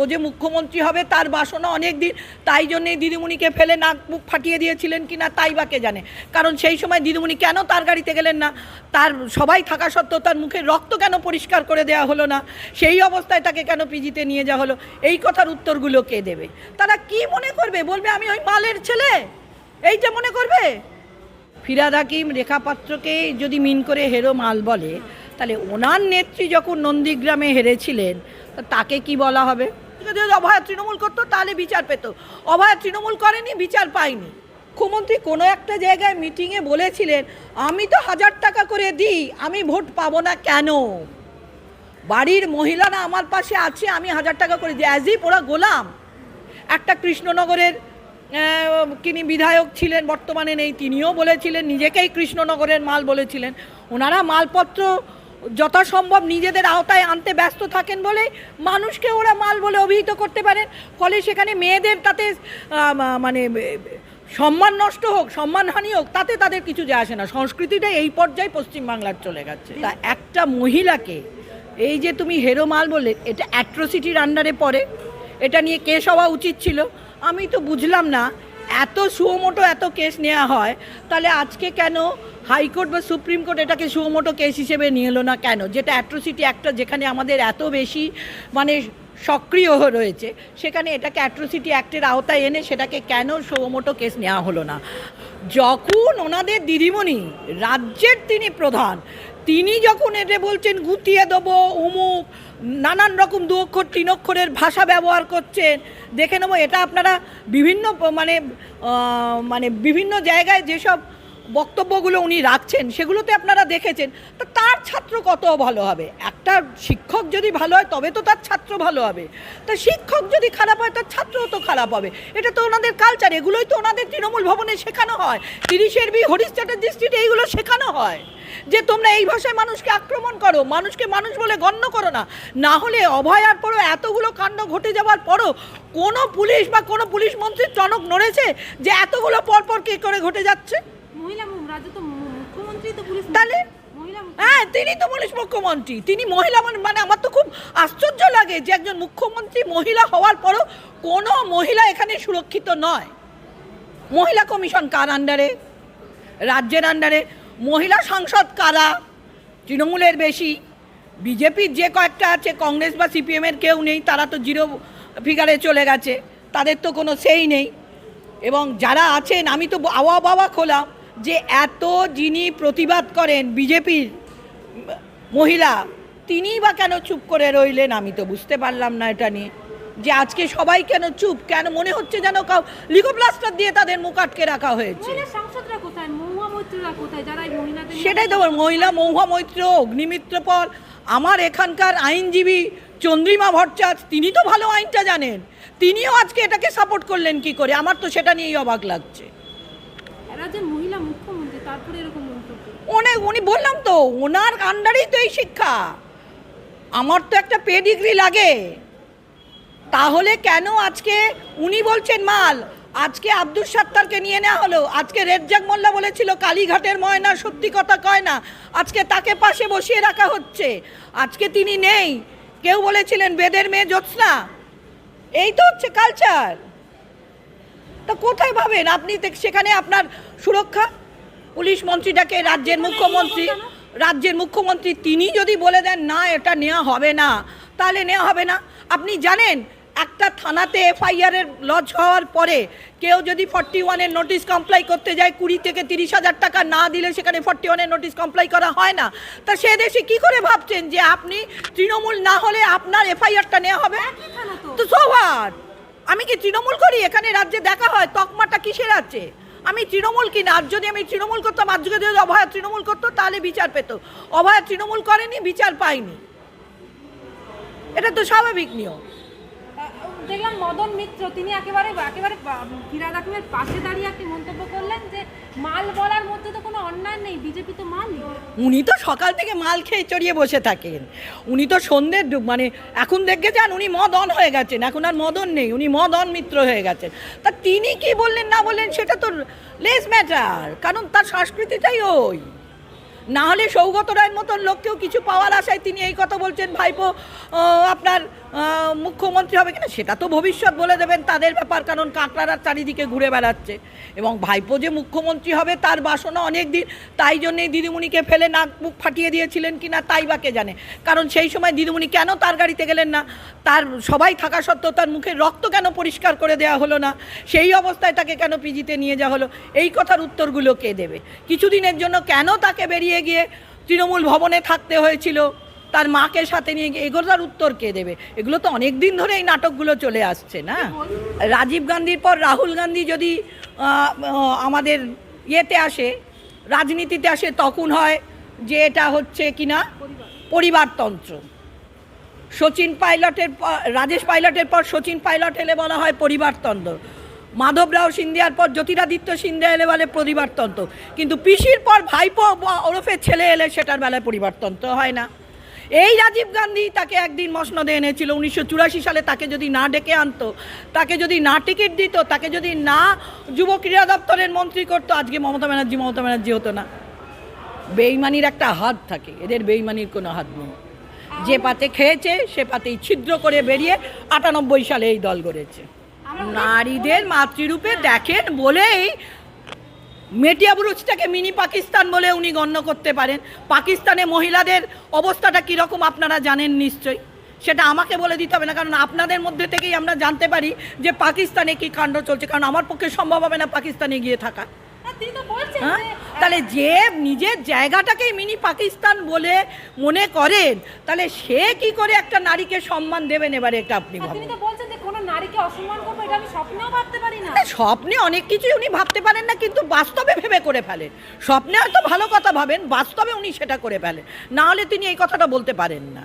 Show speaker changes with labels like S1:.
S1: ও যে মুখ্যমন্ত্রী হবে তার বাসনা অনেক দিন, তাই জন্যই দিদিমণিকে ফেলে নাক মুখ ফাটিয়ে দিয়েছিলেন কি না তাই বাকে জানে। কারণ সেই সময় দিদিমণি কেন তার গাড়িতে গেলেন না? তার সবাই থাকা সত্ত্বেও তার মুখের রক্ত কেন পরিষ্কার করে দেওয়া হলো না? সেই অবস্থায় তাকে কেন পিজিতে নিয়ে যাওয়া হলো? এই কথার উত্তরগুলো কে দেবে? তারা কি মনে করবে? বলবে, আমি ওই মালের ছেলে। এইটা মনে করবে? ফিরাদ হাকিম রেখা পাত্রকে যদি মিন করে হেরো মাল বলে, তাহলে ওনার নেত্রী যখন নন্দীগ্রামে হেরেছিলেন তাকে কি বলা হবে? যদি অভয়া তৃণমূল করতো, তাহলে বিচার পেত। অভয়া তৃণমূল করেনি, বিচার পায়নি। মুখ্যমন্ত্রী কোনো একটা জায়গায় মিটিংয়ে বলেছিলেন, আমি তো হাজার টাকা করে দিই, আমি ভোট পাবো না কেন? বাড়ির মহিলারা আমার পাশে আছে, আমি হাজার টাকা করে দিই। অ্যাজ ওরা গোলাম। একটা কৃষ্ণনগরের যিনি বিধায়ক ছিলেন, বর্তমানে নেই, তিনিও বলেছিলেন, নিজেকেই কৃষ্ণনগরের মাল বলেছিলেন। ওনারা মালপত্র যথাসম্ভব নিজেদের আওতায় আনতে ব্যস্ত থাকেন বলে মানুষকে ওরা মাল বলে অভিহিত করতে পারেন। ফলে সেখানে মেয়েদের তাতে মানে সম্মান নষ্ট হোক, সম্মানহানি হোক, তাতে তাদের কিছু যায় আসে না। সংস্কৃতিটা এই পর্যায়ে পশ্চিমবাংলার চলে গেছে। তা একটা মহিলাকে, এই যে তুমি হেরো মাল বললে, এটা অ্যাট্রোসিটির আন্ডারে পড়ে। এটা নিয়ে কেস হওয়া উচিত ছিল? আমি তো বুঝলাম না। এত সুমোটো এত কেস নেওয়া হয়, তাহলে আজকে কেন হাইকোর্ট বা সুপ্রিম কোর্ট এটাকে সুমোটো কেস হিসেবে নিয়ে এলো না কেন? যেটা অ্যাট্রোসিটি একটা যেখানে আমাদের এত বেশি মানে সক্রিয় রয়েছে, সেখানে এটাকে অ্যাট্রোসিটি অ্যাক্টের আওতায় এনে সেটাকে কেন সুমোটো কেস নেওয়া হলো না? যখন ওনাদের দিদিমণি, রাজ্যের তিনি প্রধান, তিনি যখন এতে বলছেন গুতিয়ে দেবো উমুক নানান রকম দু অক্ষর তিন অক্ষরের ভাষা ব্যবহার করছেন, দেখে নেব, এটা আপনারা বিভিন্ন মানে মানে বিভিন্ন জায়গায় যেসব বক্তব্যগুলো উনি রাখছেন, সেগুলোতে আপনারা দেখেছেন, তো তার ছাত্র কত ভালো হবে? একটা শিক্ষক যদি ভালো হয়, তবে তো তার ছাত্র ভালো হবে। তা শিক্ষক যদি খারাপ হয়, তার ছাত্রও তো খারাপ হবে। এটা তো ওনাদের কালচার এগুলোই তো ওনাদের তৃণমূল ভবনে শেখানো হয়। তিরিশের বি হরিশ চ্যাটার্জি স্ট্রিটে এইগুলো শেখানো হয়। যে তোমরা এই ভাষায় মানুষকে আক্রমণ করো, মানুষকে মানুষ বলে গণ্য করো না। না হলে অভয়ার পরও এতগুলো কাণ্ড ঘটে যাওয়ার পরও কোনো পুলিশ বা কোনো পুলিশ মন্ত্রীর টনক নড়েছে যে এতগুলো পরপর কে করে ঘটে যাচ্ছে? তাহলে? হ্যাঁ তিনি তো পুলিশ মুখ্যমন্ত্রী। তিনি মহিলা মানে মানে আমার তো খুব আশ্চর্য লাগে যে একজন মুখ্যমন্ত্রী মহিলা হওয়ার পরও কোনো মহিলা এখানে সুরক্ষিত নয়। মহিলা কমিশন কার আন্ডারে রাজ্যের আন্ডারে মহিলা সাংসদ কারা? তৃণমূলের বেশি। বিজেপির যে কয়েকটা আছে কংগ্রেস বা সিপিএমের কেউ নেই তারা তো জিরো ফিগারে চলে গেছে। তাদের তো কোনো সেই নেই। এবং যারা আছেন আমি তো আওয়া বাবা খোলাম। যে এত যিনি প্রতিবাদ করেন বিজেপির মহিলা তিনিই বা কেন চুপ করে রইলেন আমি তো বুঝতে পারলাম না এটা নিয়ে। যে আজকে সবাই কেন চুপ কেন মনে হচ্ছে যেন কাউ লিগোপ্লাস্টার দিয়ে তাদের মুখ আটকে রাখা হয়েছে। সেটাই তো মহিলা মহুয়া মৈত্র অগ্নিমিত্র পল আমার এখানকার আইনজীবী চন্দ্রিমা ভট্টাচার্য তিনি তো ভালো আইনটা জানেন। তিনিও আজকে এটাকে সাপোর্ট করলেন কি করে? আমার তো সেটা নিয়েই অবাক লাগছে।
S2: তারপরে এরকম মন্তব্য
S1: অনেক, উনি বললাম তো, ওনার আন্ডারেই তো এই শিক্ষা। আমার তো একটা পে ডিগ্রি লাগে। তাহলে কেন আজকে উনি বলছেন, মাল, আজকে আব্দুল সাত্তারকে নিয়ে নেওয়া হলো, আজকে রেজ্জাক মোল্লা বলেছিল, কালীঘাটের ময়না সত্যি কথা কয় না, আজকে তাকে পাশে বসিয়ে রাখা হচ্ছে। আজকে তিনি নেই। কেউ বলেছিলেন, বেদের মেয়ে জ্যোৎস্না। এই তো হচ্ছে কালচার তা কোথায় ভাবেন আপনি সেখানে আপনার সুরক্ষা পুলিশ মন্ত্রীটাকে রাজ্যের মুখ্যমন্ত্রী রাজ্যের মুখ্যমন্ত্রী তিনি যদি বলে দেন না এটা নেওয়া হবে না তাহলে নেওয়া হবে না। আপনি জানেন একটা থানাতে এফআইআর এর লজ হওয়ার পরে কেউ যদি ফর্টি ওয়ানের নোটিশ কমপ্লাই করতে যায় কুড়ি থেকে তিরিশ হাজার টাকা না দিলে সেখানে ফর্টি ওয়ানের নোটিশ কমপ্লাই করা হয় না। তা সে দেশে কি করে ভাবছেন যে আপনি তৃণমূল না হলে আপনার এফআইআরটা নেওয়া হবে?
S2: তো।
S1: তো সোভার আমি কি তৃণমূল করি? এখানে রাজ্যে দেখা হয় তকমাটা কিসের আছে? আমি তৃণমূল কিনা আর যদি আমি তৃণমূল করতাম, আর যদি অভয়া তৃণমূল করতো, তাহলে বিচার পেত। অভয়া তৃণমূল করেনি, বিচার পায়নি। এটা তো স্বাভাবিক নিয়ম।
S2: দেখলাম মদন মিত্র, তিনি একেবারে একেবারে ফিরাদ হাকিমের পাশে দাঁড়িয়ে একটি মন্তব্য করলেন যে, মাল বলার মধ্যে তো কোনো অন্যায় নেই, বিজেপি তো মালই
S1: উনি তো সকাল থেকে মাল খেয়ে চড়িয়ে বসে থাকেন। উনি তো সন্ধ্যের মানে এখন দেখে যান উনি মদ অন হয়ে গেছেন, এখন আর মদন নেই, উনি মদ অন মিত্র হয়ে গেছেন। তা তিনি কি বললেন না বললেন সেটা তো লেস ম্যাটার, কারণ তার সংস্কৃতিটাই ওই। না হলে সৌগত রায়ের মতন লোককেও কিছু পাওয়ার আশায় তিনি এই কথা বলছেন, ভাইপো আপনার মুখ্যমন্ত্রী হবে কিনা সেটা তো ভবিষ্যৎ বলে দেবেন, তাদের ব্যাপার কারণ কাঁকড়ারা চারিদিকে ঘুরে বেড়াচ্ছে। এবং ভাইপো যে মুখ্যমন্ত্রী হবে তার বাসনা অনেক দিন, তাই জন্যেই দিদিমণিকে ফেলে নাক মুখ ফাটিয়ে দিয়েছিলেন কিনা তাই বা কে জানে। কারণ সেই সময় দিদিমণি কেন তার গাড়িতে গেলেন না? তার সবাই থাকা সত্ত্বেও তার মুখের রক্ত কেন পরিষ্কার করে দেওয়া হলো না? সেই অবস্থায় তাকে কেন পিজিতে নিয়ে যাওয়া হলো? এই কথার উত্তরগুলো কে দেবে? কিছুদিনের জন্য কেন তাকে বেরিয়ে গিয়ে তৃণমূল ভবনে থাকতে হয়েছিল। তার মাকে সাথে নিয়ে গিয়ে এগুলোর উত্তর কে দেবে? এগুলো তো অনেক দিন ধরে এই নাটকগুলো চলে আসছে, না? রাজীব গান্ধীর পর রাহুল গান্ধী যদি আমাদের ইয়েতে আসে, রাজনীতিতে আসে, তখন হয় যে এটা হচ্ছে কিনা? পরিবারতন্ত্র। সচিন পাইলটের পর রাজেশ পাইলটের পর সচিন পাইলট এলে বলা হয় পরিবারতন্ত্র। মাধবরাও সিন্ধিয়ার পর জ্যোতিরাদিত্য সিন্ধিয়া এলে বলে পরিবারতন্ত্র। কিন্তু পিসির পর ভাইপো বা ওরফে ছেলে এলে সেটার বেলায় পরিবারতন্ত্র হয় না। এই রাজীব গান্ধী তাকে একদিন মসনদে এনেছিল। উনিশশো চুরাশি সালে তাকে যদি না ডেকে আনতো, তাকে যদি না টিকিট দিত, তাকে যদি না যুব ক্রীড়া দপ্তরের মন্ত্রী করতো, আজকে মমতা ব্যানার্জি মমতা ব্যানার্জি হতো না। বেইমানির একটা হাত থাকে, এদের বেইমানির কোনো হাত নেই। যে পাতে খেয়েছে, সে পাতেই ছিদ্র করে বেরিয়ে আটানব্বই সালে এই দল গড়েছে। নারীদের মাতৃরূপে দেখেন বলেই মেটিয়াবুরুজটাকে মিনি পাকিস্তান বলে উনি গণ্য করতে পারেন। পাকিস্তানে মহিলাদের অবস্থাটা কীরকম আপনারা জানেন নিশ্চয়ই। সেটা আমাকে বলে দিতে হবে না কারণ আপনাদের মধ্যে থেকেই আমরা জানতে পারি যে পাকিস্তানে কী কাণ্ড চলছে কারণ আমার পক্ষে সম্ভব হবে না পাকিস্তানে গিয়ে থাকা। হ্যাঁ? তাহলে যে নিজের জায়গাটাকেই মিনি পাকিস্তান বলে মনে করেন তাহলে সে কি করে একটা নারীকে সম্মান দেবেন এবারে এটা আপনি ভাবুন। স্বপ্নে অনেক কিছুই উনি ভাবতে পারেন না, কিন্তু বাস্তবে ভেবে করে ফেলেন স্বপ্নে হয়তো ভালো কথা ভাবেন, বাস্তবে উনি সেটা করে ফেলেন না হলে তিনি এই কথাটা বলতে পারেন না।